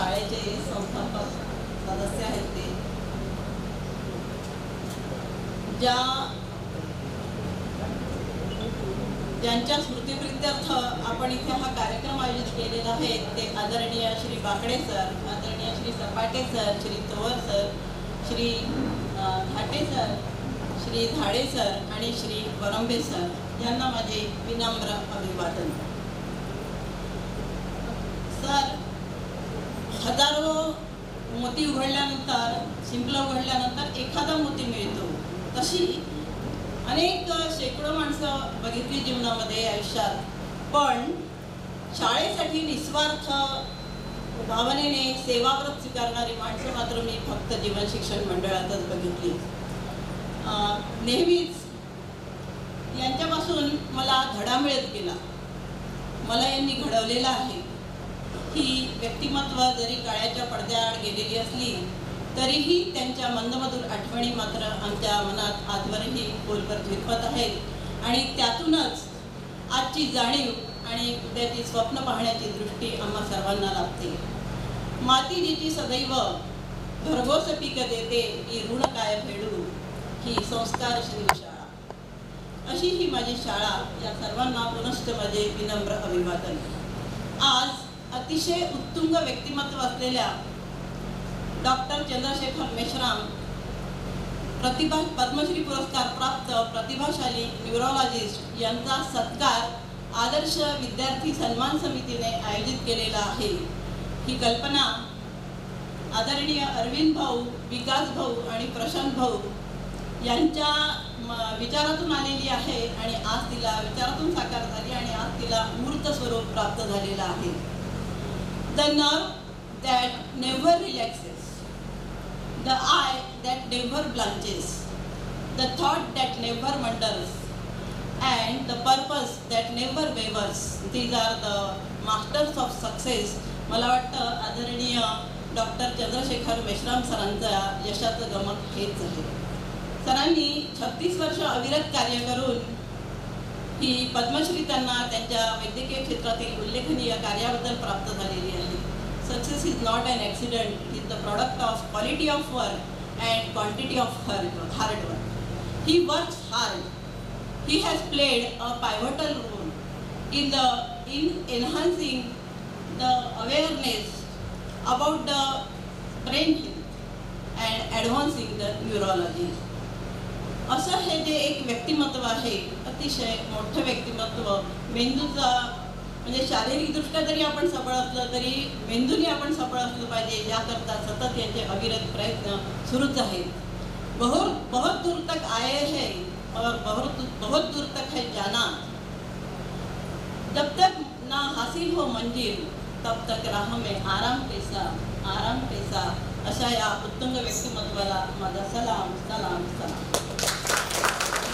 शाळेचे संस्थापक सदस्य आहेत ते. ज्या ज्यांच्या स्मृतीप्रित्यर्थ आपण इथे हा कार्यक्रम आयोजित केलेला आहे ते आदरणीय श्री बाकडे सर आदरणीय Shri Sapate sir Shri Tovar sir Shri Ghate sir Shri Dhade sir आणि श्री वरंबे सर. यांना माझे विनम्र अभिवादन सर हजारो मोती उघडल्यानंतर शिंपलं उघडल्यानंतर एखादा मोती मिळतो. तशी अनेक शेकडो माणसं बघितली जीवनामध्ये आयुष्यात. पण शाळेसाठी निस्वार्थ भावनेने सेवाव्रत स्वीकारणारी माणसं मात्र मी फक्त जीवन शिक्षण मंडळातच बघितली. नेहमीच यांच्यापासून मला धडा मिळत गेला. मला यांनी घडवलेला आहे. ही व्यक्तिमत्व जरी काळ्याच्या पडद्याआड गेलेली असली तरीही त्यांच्या मंदमधूर आठवणी मात्र आमच्या मनात आजवरही खोलवर झिरपत आहेत. आणि त्यातूनच आजची जाणीव आणि उद्याची स्वप्न पाहण्याची दृष्टी आम्हा सर्वांना लागते माती जिची सदैव भरघोस पीक देते ही ऋण काय फेडू ही संस्कार श्री शाळा. अशी ही माझी शाळा या सर्वांना पुनश्च माझे विनम्र अभिवादन. आज अतिशय उत्तुंग व्यक्तिमत्व असलेल्या डॉक्टर चंद्रशेखर मेश्राम प्रतिभा पद्मश्री पुरस्कार प्राप्त प्रतिभाशाली न्यूरोलॉजिस्ट यांचा सत्कार आदर्श विद्यार्थी सन्मान समितीने आयोजित केलेला आहे. ही कल्पना आदरणीय अरविंद भाऊ विकास भाऊ आणि प्रशांत भाऊ यांच्या म- विचारातून आलेली आहे आणि आज तिला विचारातून साकार झाली आणि आज तिला मूर्त स्वरूप प्राप्त झालेलं आहे. The nerve that never relaxes the eye that never blanches the thought that never wanders, and the purpose that never wavers. These are the masters of success मला वाटतं आदरणीय डॉक्टर चंद्रशेखर मेश्राम सरांचा यशाचं गमक हेच आहे सरांनी छत्तीस वर्ष अविरत कार्य करून ही पद्मश्री त्यांना त्यांच्या वैद्यकीय क्षेत्रातील उल्लेखनीय कार्याबद्दल प्राप्त झालेली आहे. Success is not an accident is the product of quality of work and quantity of hard hard work he works hard he has played a pivotal role in the in enhancing the awareness about the brain health and advancing the neurology. एक व्यक्तिमत्व आहे अतिशय मोठं व्यक्तिमत्व. मेंदूचा म्हणजे शारीरिकदृष्ट्या जरी आपण सफळ असलं तरी मेंदूने आपण सफळ असलं पाहिजे याकरता सतत यांचे अविरत प्रयत्न सुरूच आहेत. बहुत बहुत दूर तक आए हैं और बहुत बहुत दूर तक है जाना. जब तक ना हासिल हो मंजिल तब तक राह में आराम कैसा आराम कैसा? अशा या उत्तुंग व्यक्तिमत्वाला माझा सलाम सलाम सलाम.